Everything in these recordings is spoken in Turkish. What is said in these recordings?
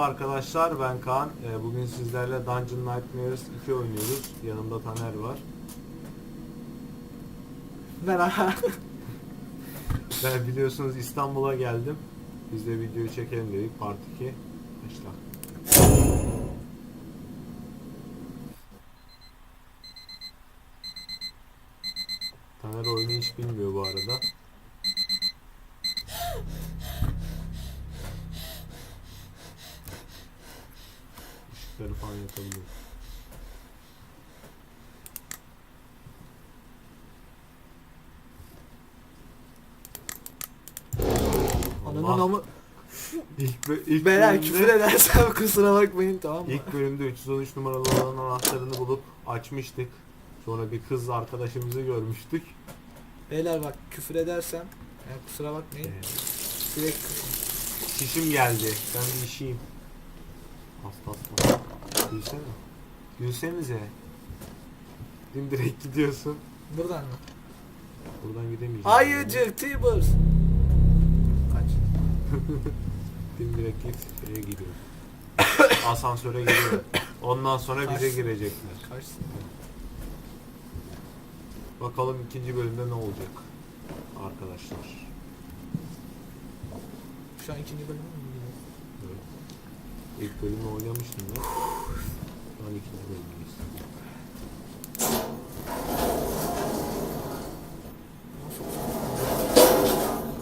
Merhaba arkadaşlar ben Kaan. Ee, Bugün sizlerle Dungeon Nightmares 2 oynuyoruz. Yanımda Taner var. Merhaba. Ben biliyorsunuz İstanbul'a geldim. Biz de videoyu çekelim dedik. Part 2. Başla. Taner oyunu hiç bilmiyor bu arada. Işıkları falan yakabiliyor. Ananın Allah. amı. İlk, bö- ilk Beyler bölümde- küfür edersem kusura bakmayın tamam mı? İlk bölümde 313 numaralı olan anahtarını bulup açmıştık. Sonra bir kız arkadaşımızı görmüştük. Beyler bak küfür edersem yani kusura bakmayın. Ee, Direkt şişim geldi. Ben bir işeyim. Hasta hasta. Gülsene. Gülsenize. Din direkt gidiyorsun. Buradan mı? Buradan gidemeyeceğim. Hayırcık Tibbers. Kaç. Din direkt git. Şeye gidiyor. Asansöre gidiyor. Ondan sonra bize Kaç. girecekler. Kaçsın. Bakalım ikinci bölümde ne olacak. Arkadaşlar. Şu an ikinci bölüm mü. İlk bölümü oynamıştım ben. Şu an ikinci bölümdeyiz.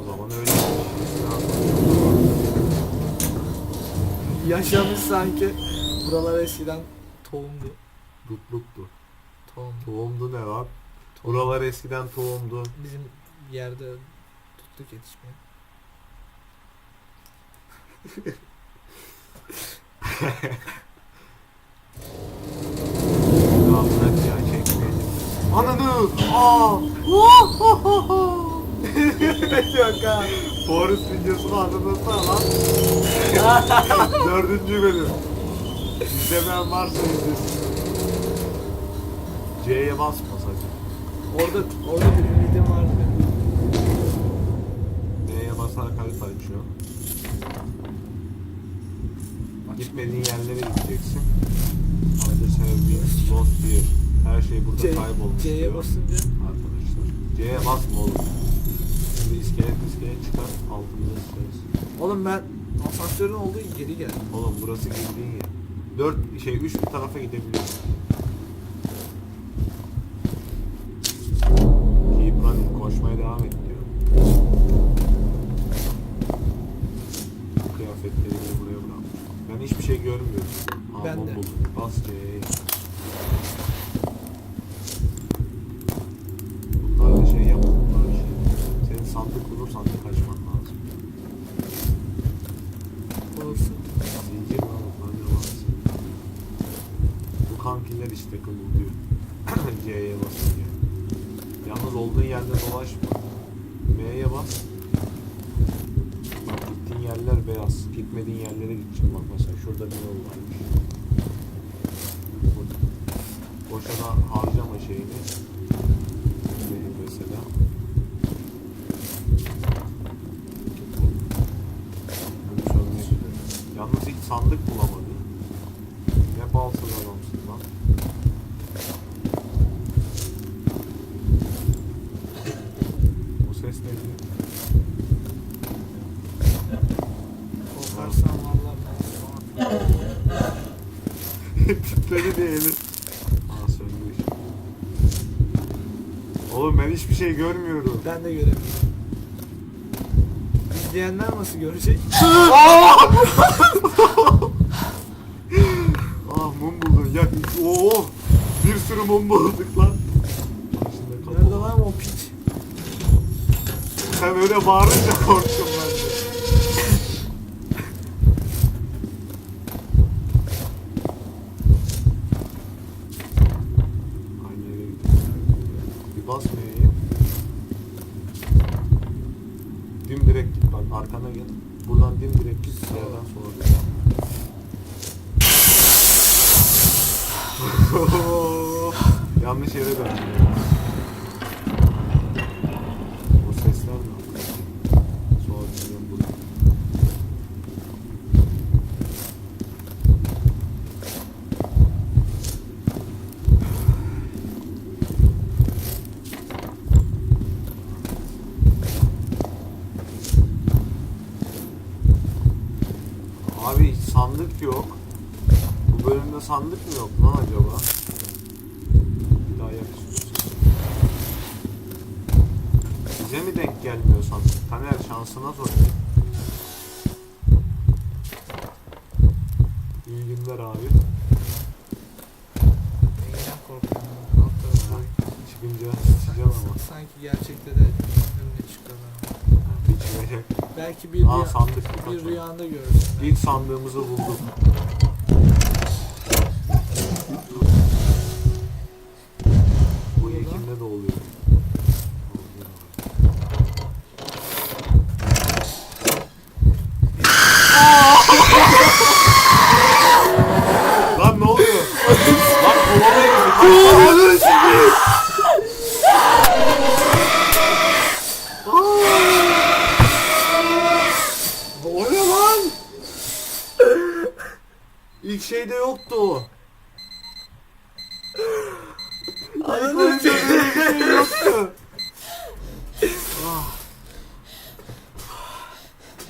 O zaman öyle. Yaşamış sanki. Buralar eskiden tohumdu. Dutluktu. Tohum. Tohumdu ne tohum. Buralar eskiden tohumdu. Bizim yerde tutluk yetişmiyor. Rahmet ya çekmeyelim. Ananı! Aa! diyorsun ha? Boris videosunu anlatsana lan. Dördüncü bölüm. İzlemeyen varsa izlesin. C'ye basma sakın. Orada, orada bir videom vardı. D'ye basarak harita açıyor. Gitmediğin yerlere gideceksin. Hadi sevdiğin lost bir her şey burada C- kaybolmuş C'ye diyor basınca arkadaşlar. C'ye basma oğlum. Şimdi iskelet iskelet çıkar altımıza sıkarız. Oğlum ben asansörün olduğu geri geldim. Oğlum burası girdiğin yer. Dört şey üç bir tarafa gidebiliyorsun. Keep running koşmaya devam et diyor. Kıyafetleri buraya bırakmış. Ben hiçbir şey görmüyorum. Aa, Ben de. buldum. Bas C'ye. Bunlar da şey yapma. Bunlar şey. Senin sandık bulur sandık açman lazım. Olsun. Zincir mi alıp ne varsa. Bu kankiler işte kımıldıyor. C'ye basınca. Yalnız olduğun yerde dolaşma. M'ye bas. Gideceksin. Bak mesela şurada bir yol varmış. Bu- Boşa da harcama şeyini. Benim mesela. Yalnız hiç sandık bulamadım. Ne balsız adamsın lan. O ses neydi? Aa söndü ışık. Oğlum ben hiçbir şey görmüyorum. Ben de göremiyorum. İzleyenler nasıl görecek? Ah mum buldun. Ya oo bir sürü mum bulduk lan. Nerede lan o piç? Sen öyle bağırınca korktum ben Yanlış yere döndüm. Bu sesler ne? Sonra bizim burada. Abi sandık yok. Bu bölümde sandık mı yok lan acaba? Bir daha yak istiyorsan. Bize mi denk gelmiyor sandık? Taner şansına sor. İyi günler abi. Neyden korkuyorum? Alt tarafı. Çıkınca sıçacağım ama. Sanki gerçekte de önüne çıkıyorlar. Belki bir, Aa rüya, sandık bir rüyanda görürsün. İlk sandığımızı bulduk. Şeyde yoktu o. Böyle bir şey yoktu. Ah.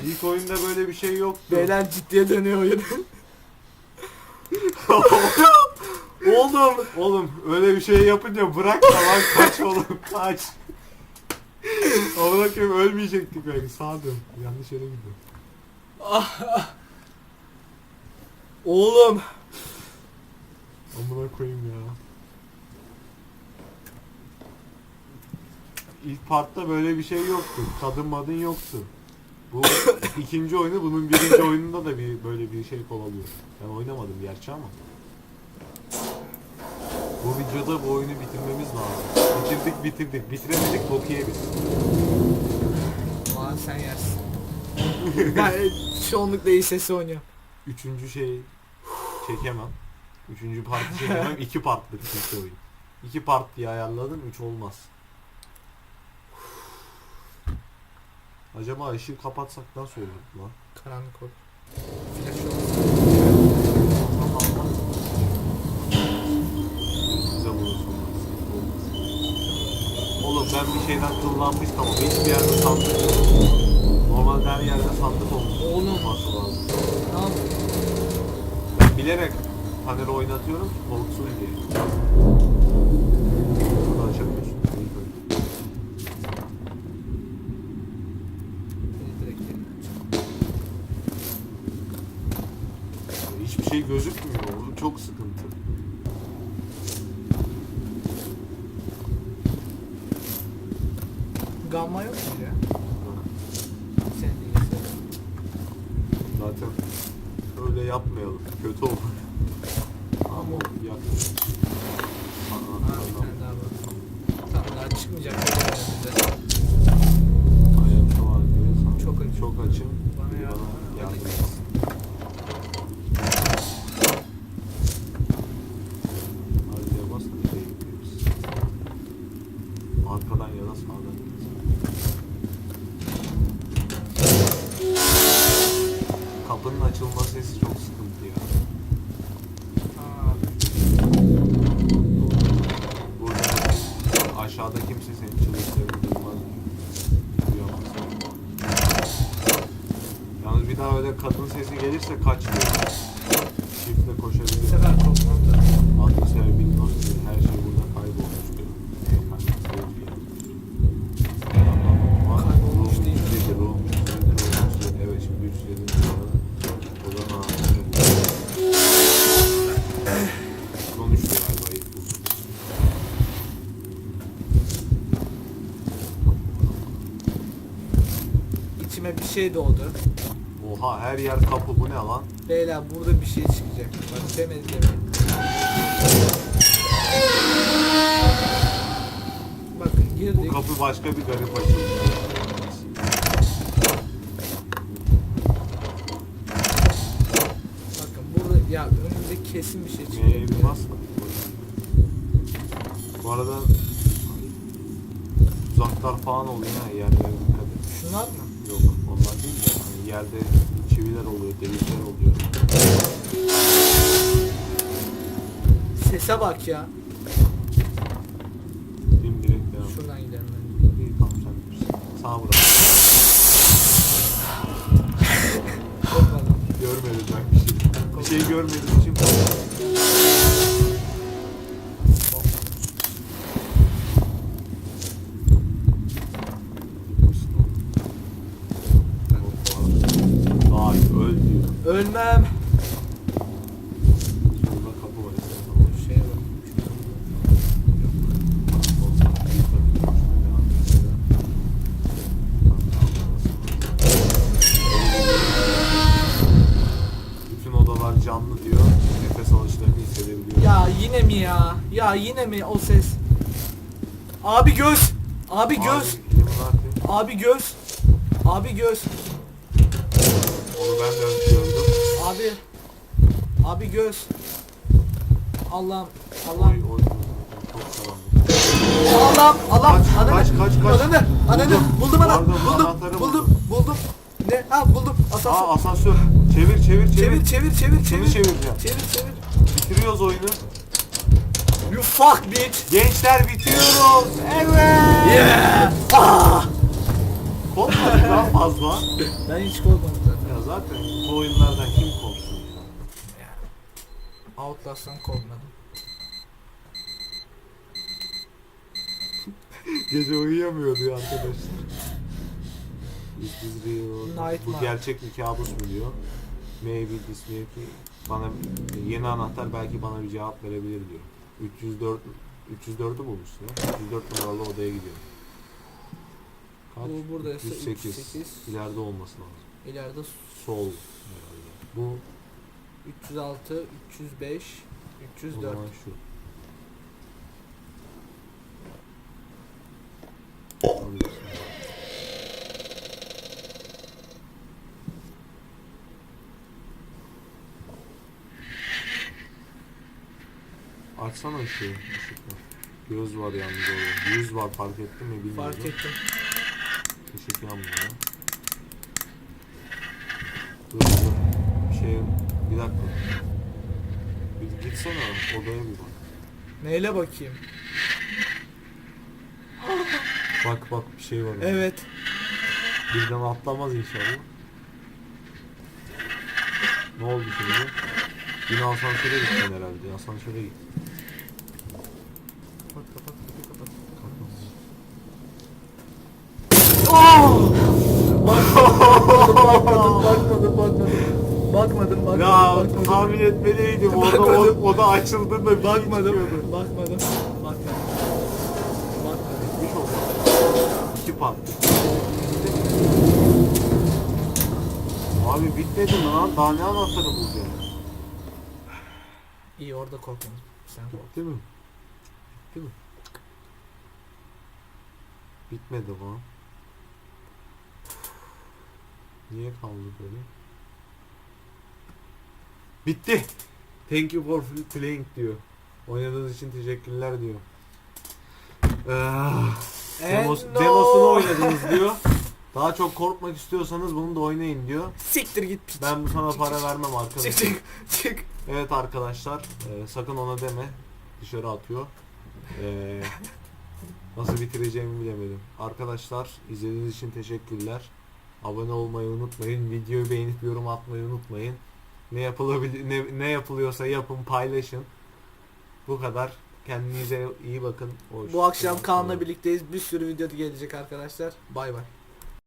İlk oyunda böyle bir şey yoktu. Beyler ciddiye dönüyor oyun. oğlum, oğlum öyle bir şey yapınca bırak da lan kaç oğlum kaç. Amına koyayım ölmeyecektik belki sağa dön. Yanlış yere gidiyor. Oğlum. Amına koyayım ya. İlk partta böyle bir şey yoktu. Kadın madın yoktu. Bu ikinci oyunu bunun birinci oyununda da bir böyle bir şey kovalıyor. Ben oynamadım gerçi ama. Bu videoda bu oyunu bitirmemiz lazım. Bitirdik bitirdik. Bitiremedik boku yeriz. Aa sen yersin. ben çoğunlukla iyi sesi oynuyorum. Üçüncü şey çekemem. Üçüncü partı çekemem. İki partlık çünkü oyun. İki part diye ayarladım. Üç olmaz. Acaba ışığı kapatsak nasıl olur lan? Karanlık olur. Flash bulursun. Oğlum ben bir şeyden kullanmıştım ama hiçbir yerde sandık yok. Normalde her yerde sandık olmuş. Oğlum. olması lazım. Ne yapıyorsun? Ben bilerek paneri oynatıyorum korksun diye. Bunu. Hiçbir şey gözükmüyor. Bu çok sıkıntı. Gamma yok mu ya? Sen de yesin. Zaten öyle yapmayalım. Kötü olur. Yak. Bir adam. tane daha var. Tamam daha çıkmayacak. Kadın sesi gelirse kaç diyor. Çiftle bu koşabilir. sefer korkmam da. Adlı sevgili nasıl diyor. Her şey burada kaybolmuş diyor. Kanka sevgi yapmış. Kaybolmuş değil. Dedi Rum. Dedi, Evet şimdi 3 yılın sonra. O da ne yapacak? Konuştu galiba ilk bu. İçime bir şey doğdu. Oha her yer kapı bu ne lan? Beyler burada bir şey çıkacak. Bak demedi demeyin. Bakın Bu girdik. kapı başka bir garip açıldı. Bakın burada ya önümüzde kesin bir şey çıkacak. bas da. Bu arada uzaklar falan oluyor ha yerlere dikkat et. Şunlar mı? Yok onlar değil de yerde çiviler oluyor, delikler oluyor. Sese bak ya. Dimdirek devam. Şuradan gidelim ben. İyi tamam sen bilirsin. Sağa bırak. Görmedim ben bir şey. şey görmediğim için ya? Yine mi o ses? Abi göz. Abi göz. Abi, göz. Abi göz. Onu ben de gördüm. Abi. Abi göz. Allah'ım. Oy Allah'ım. oy. Çok karanlık. Allah'ım. Allah'ım. Kaç, Ananı. kaç, kaç, kaç. Ananı. Ananı. Buldum. Buldum ana. Buldum, Buldum. anahtarı Buldum. Ne? Ha buldum. Asansör. Aa asansör. Çevir çevir çevir. Çevir çevir çevir çevir. çevireceğim. Çevir çevir. Bitiriyoruz oyunu. You fuck bitch. Gençler bitiriyoruz. Evet. Yeah. Ah. Korkmadık daha fazla. Ben hiç korkmadım zaten. Ya zaten bu oyunlardan kim korksun ya? Outlast'tan korkmadım. Gece uyuyamıyordu ya arkadaşlar. Is this real? Nightmare. Bu gerçek bir kabus mu diyor. Maybe this maybe bana yeni anahtar belki bana bir cevap verebilir diyor. 304 304'ü bulmuş ya. 304 numaralı odaya gidiyor. Kaç? Bu buradaysa 308. 308. İleride olması lazım. İleride Sol herhalde. Bu 306, 305, o 304. zaman şu. Açsana ışığı. ışıkla. Göz var yalnız orada. Yüz var fark ettin mi bilmiyorum. Fark ettim. Işık yanmıyor. Dur dur. Şey bir dakika. Bir gitsene odaya bir bak. Neyle bakayım? Bak bak bir şey var. orada. Evet. Birden atlamaz inşallah. Ne oldu şimdi? Yine asansöre gittin herhalde. Asansöre git. Kapat kapat kapat kapat. Bakmadım bakmadım. Bakmadım bakmadım. Ya bakmadım. tahmin etmeliydim. Orada o, Bakmadım. o da açıldığında bir şey Bakmadım. çıkıyordu. Bakmadım. Bakmadım. Bakmadım. Bitmiş oldu. İki pat. Abi bitmedi mi lan? Daha ne anahtarı bulacağım? İyi orada korkmadım. Sen kork. Bitti mi? Bitti mi? Bitmedi lan. Niye kaldı böyle? Bitti. Thank you for playing diyor. Oynadığınız için teşekkürler diyor. Ah, demos, no. demosunu oynadınız diyor. Daha çok korkmak istiyorsanız bunu da oynayın diyor. Siktir git piç. Ben bu sana Çık, para çık, vermem Çık arkadaşlar. çık çık. Evet arkadaşlar, e, sakın ona deme. Dışarı atıyor. E, nasıl bitireceğimi bilemedim. Arkadaşlar, izlediğiniz için teşekkürler. Abone olmayı unutmayın. Videoyu beğenip yorum atmayı unutmayın. Ne yapılabilir ne, ne yapılıyorsa yapın, paylaşın. Bu kadar. Kendinize iyi bakın. Hoş- Bu akşam Kaan'la birlikteyiz. Bir sürü video gelecek arkadaşlar. Bay bay.